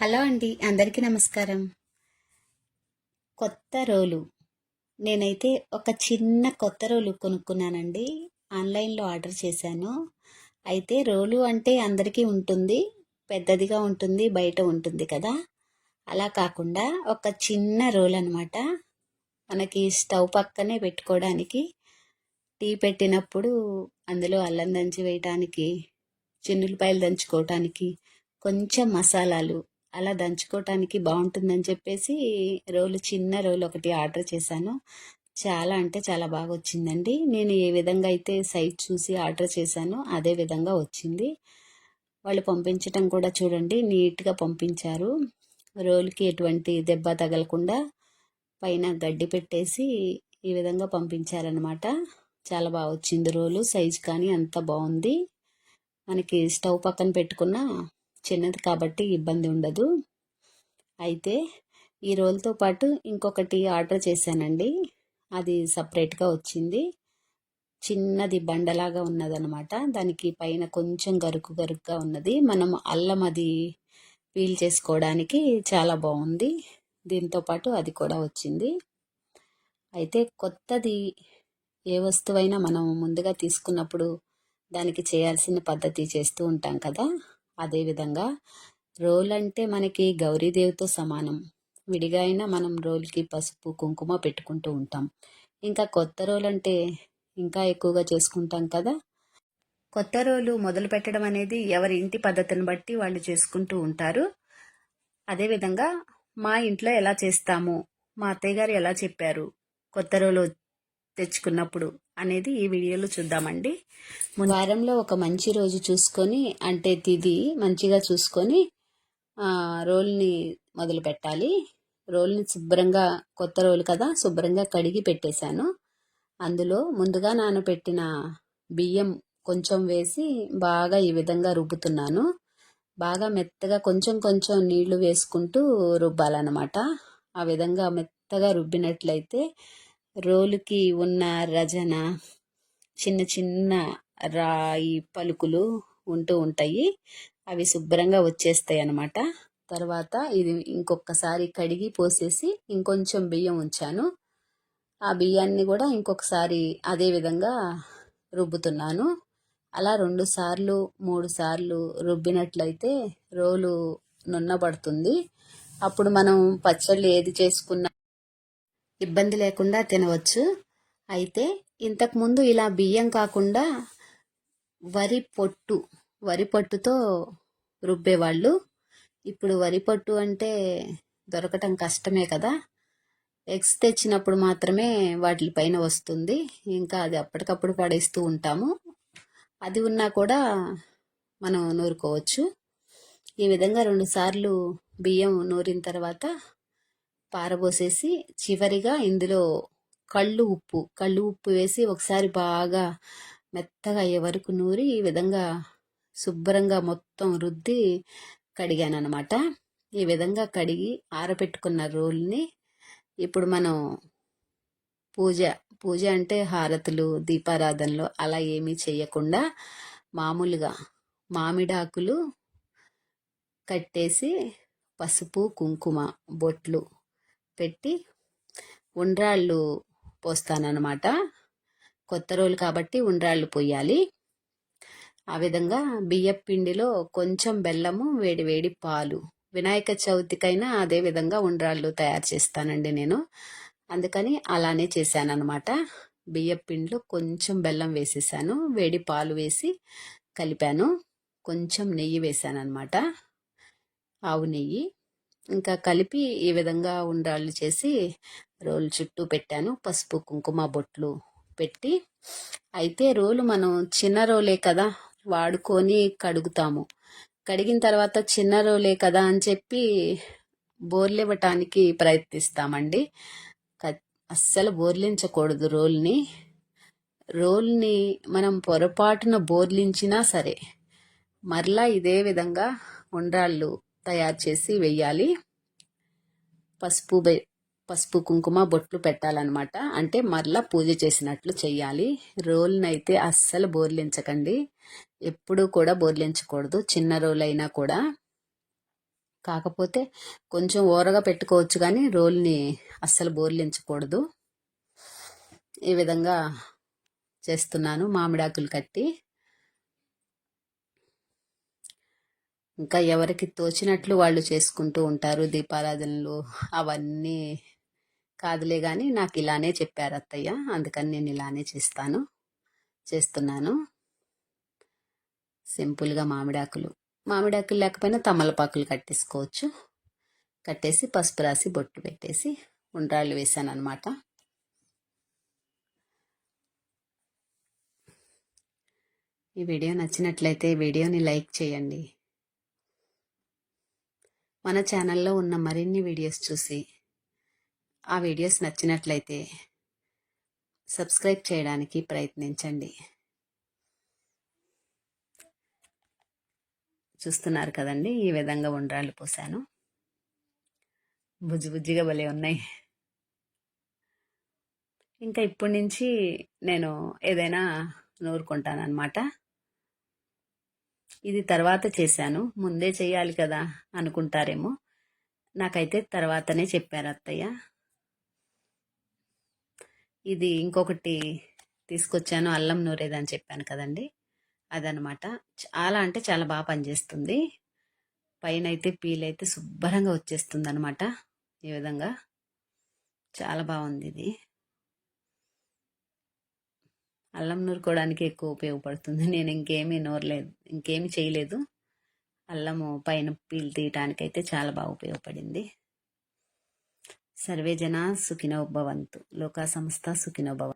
Hello అండి అందరికీ నమస్కారం. కొత్త రోలు. నేనైతే ఒక చిన్న కొత్త రోలు కొనుక్కున్నానండి. ఆన్లైన్లో ఆర్డర్ చేశాను. అయితే రోలు అంటే అందరికీ ఉంటుంది. పెద్దదిగా ఉంటుంది బయట ఉంటుంది కదా. అలా కాకుండా ఒక చిన్న రోల్ అనమాట మనకి స్టవ్ పక్కనే పెట్టుకోవడానికి టీ పెట్టినప్పుడు అందులో అల్లం దంచి వేయటానికి చిన్నులపాయలు దంచుకోవటానికి కొంచెం మసాలాలు అలా దంచుకోవటానికి బాగుంటుందని చెప్పేసి రోలు చిన్న రోలు ఒకటి ఆర్డర్ చేశాను. చాలా అంటే చాలా బాగా వచ్చిందండి నేను ఏ విధంగా అయితే సైజ్ చూసి ఆర్డర్ చేశానో అదే విధంగా వచ్చింది. వాళ్ళు పంపించటం కూడా చూడండి నీట్గా పంపించారు. రోలుకి ఎటువంటి దెబ్బ తగలకుండా పైన గడ్డి పెట్టేసి ఈ విధంగా పంపించారనమాట చాలా బాగా వచ్చింది రోలు సైజ్ కానీ అంత బాగుంది మనకి స్టవ్ పక్కన పెట్టుకున్న చిన్నది కాబట్టి ఇబ్బంది ఉండదు. అయితే ఈ రోల్తో పాటు ఇంకొకటి ఆర్డర్ చేశానండి. అది సపరేట్గా వచ్చింది. చిన్నది బండలాగా ఉన్నదనమాట దానికి పైన కొంచెం గరుకు గరుకుగా ఉన్నది. మనం అల్లం అది పీల్ చేసుకోవడానికి చాలా బాగుంది. దీంతో పాటు అది కూడా వచ్చింది. అయితే కొత్తది ఏ వస్తువైనా మనం ముందుగా తీసుకున్నప్పుడు దానికి చేయాల్సిన పద్ధతి చేస్తూ ఉంటాం కదా. అదేవిధంగా రోల్ అంటే మనకి గౌరీదేవితో సమానం. విడిగా అయినా మనం రోల్కి పసుపు కుంకుమ పెట్టుకుంటూ ఉంటాం. ఇంకా కొత్త రోల్ అంటే ఇంకా ఎక్కువగా చేసుకుంటాం కదా? కొత్త రోలు మొదలు పెట్టడం అనేది ఎవరి ఇంటి పద్ధతిని బట్టి వాళ్ళు చేసుకుంటూ ఉంటారు. అదేవిధంగా మా ఇంట్లో ఎలా చేస్తాము? మా అత్తయ్య గారు ఎలా చెప్పారు? కొత్త రోలు తెచ్చుకున్నప్పుడు అనేది ఈ వీడియోలో చూద్దామండి. వారంలో ఒక మంచి రోజు చూసుకొని అంటే తిది మంచిగా చూసుకొని రోల్ని మొదలు పెట్టాలి. రోల్ని శుభ్రంగా కొత్త రోలు కదా శుభ్రంగా కడిగి పెట్టేశాను. అందులో ముందుగా నానబెట్టిన బియ్యం కొంచెం వేసి బాగా ఈ విధంగా రుబ్బుతున్నాను. బాగా మెత్తగా కొంచెం కొంచెం నీళ్ళు వేసుకుంటూ రుబ్బాలన్నమాట. ఆ విధంగా మెత్తగా రుబ్బినట్లయితే రోలుకి ఉన్న రజన చిన్న చిన్న రాయి పలుకులు ఉంటూ ఉంటాయి. అవి శుభ్రంగా వచ్చేస్తాయి అన్నమాట. తర్వాత ఇది ఇంకొకసారి కడిగి పోసేసి ఇంకొంచెం బియ్యం ఉంచాను. ఆ బియ్యాన్ని కూడా ఇంకొకసారి అదే విధంగా రుబ్బుతున్నాను. అలా రెండు సార్లు మూడు సార్లు రుబ్బినట్లయితే రోలు నున్నబడుతుంది. అప్పుడు మనం పచ్చళ్ళు ఏది చేసుకున్నా ఇబ్బంది లేకుండా తినవచ్చు. అయితే ఇంతకుముందు ఇలా బియ్యం కాకుండా వరి పొట్టు వరి పొట్టుతో రుబ్బేవాళ్ళు. ఇప్పుడు వరి పొట్టు అంటే దొరకటం కష్టమే కదా. ఎగ్స్ తెచ్చినప్పుడు మాత్రమే వాటి పైన వస్తుంది. ఇంకా అది అప్పటికప్పుడు పడేస్తూ ఉంటాము. అది ఉన్నా కూడా మనం నూరుకోవచ్చు. ఈ విధంగా రెండుసార్లు బియ్యం నూరిన తర్వాత పారబోసేసి చివరిగా ఇందులో కళ్ళు ఉప్పు కళ్ళు ఉప్పు వేసి ఒకసారి బాగా మెత్తగా అయ్యే వరకు నూరి ఈ విధంగా శుభ్రంగా మొత్తం రుద్ది కడిగాను అనమాట ఈ విధంగా కడిగి ఆరబెట్టుకున్న రోల్ని ఇప్పుడు మనం పూజ పూజ అంటే హారతులు దీపారాధనలు అలా ఏమీ చేయకుండా మామూలుగా మామిడాకులు కట్టేసి పసుపు కుంకుమ బొట్లు పెట్టి ఉండ్రాళ్ళు పోస్తానన్నమాట. కొత్త రోజులు కాబట్టి ఉండ్రాళ్ళు పోయాలి. ఆ విధంగా బియ్యం పిండిలో కొంచెం బెల్లము వేడి వేడి పాలు వినాయక చవితికైనా అదే విధంగా ఉండ్రాళ్ళు తయారు చేస్తానండి నేను. అందుకని అలానే చేశానన్నమాట. బియ్యం పిండిలో కొంచెం బెల్లం వేసేసాను వేడి పాలు వేసి కలిపాను కొంచెం నెయ్యి వేసాను అనమాట ఆవు నెయ్యి. ఇంకా కలిపి ఈ విధంగా ఉండాళ్ళు చేసి రోలు చుట్టూ పెట్టాను. పసుపు కుంకుమ బొట్లు పెట్టి. అయితే రోలు మనం చిన్న రోలే కదా వాడుకొని కడుగుతాము. కడిగిన తర్వాత చిన్న రోలే కదా అని చెప్పి బోర్లు ఇవ్వటానికి ప్రయత్నిస్తామండి. అస్సలు బోర్లించకూడదు రోల్ని. రోల్ని మనం పొరపాటున బోర్లించినా సరే మరలా ఇదే విధంగా ఉండ్రాళ్ళు తయారు చేసి వెయ్యాలి. పసుపు పసుపు కుంకుమ బొట్లు పెట్టాలన్నమాట. అంటే మరలా పూజ చేసినట్లు చేయాలి రోల్ని అయితే అస్సలు బోర్లించకండి. ఎప్పుడూ కూడా బోర్లించకూడదు. చిన్న రోల్ అయినా కూడా. కాకపోతే కొంచెం ఓరగా పెట్టుకోవచ్చు కానీ రోల్ని అస్సలు బోర్లించకూడదు. ఈ విధంగా చేస్తున్నాను. మామిడాకులు కట్టి ఇంకా ఎవరికి తోచినట్లు వాళ్ళు చేసుకుంటూ ఉంటారు దీపారాధనలు అవన్నీ కాదులే కానీ నాకు ఇలానే చెప్పారు అత్తయ్య. అందుకని నేను ఇలానే చేస్తాను చేస్తున్నాను. సింపుల్గా మామిడాకులు. మామిడాకులు లేకపోయినా తమలపాకులు కట్టేసుకోవచ్చు. కట్టేసి పసుపు రాసి బొట్టు పెట్టేసి ఉండ్రాళ్ళు వేసాను అనమాట ఈ వీడియో నచ్చినట్లయితే వీడియోని లైక్ చేయండి. మన ఛానల్లో ఉన్న మరిన్ని వీడియోస్ చూసి ఆ వీడియోస్ నచ్చినట్లయితే సబ్స్క్రైబ్ చేయడానికి ప్రయత్నించండి. చూస్తున్నారు కదండి ఈ విధంగా ఉండ్రాళ్ళు పోసాను. బుజ్జి బుజ్జిగా భలే ఉన్నాయి. ఇంకా ఇప్పటి నుంచి నేను ఏదైనా నూరుకుంటాను అనమాట ఇది తర్వాత చేశాను. ముందే చేయాలి కదా అనుకుంటారేమో. నాకైతే తర్వాతనే చెప్పారు అత్తయ్య. ఇది ఇంకొకటి తీసుకొచ్చాను అల్లం నూరేదని చెప్పాను కదండి. అదనమాట చాలా అంటే చాలా బాగా పనిచేస్తుంది. పైన అయితే పీల్ అయితే శుభ్రంగా వచ్చేస్తుంది అనమాట ఈ విధంగా. చాలా బాగుంది ఇది. అల్లం నూరుకోవడానికి ఎక్కువ ఉపయోగపడుతుంది. నేను ఇంకేమీ నూరలేదు ఇంకేమి చేయలేదు. అల్లము పైన పీల్ తీయటానికైతే చాలా బాగా ఉపయోగపడింది. సర్వే జన సుఖినోభవంతు లోకా సంస్థ సుఖినోభవంతు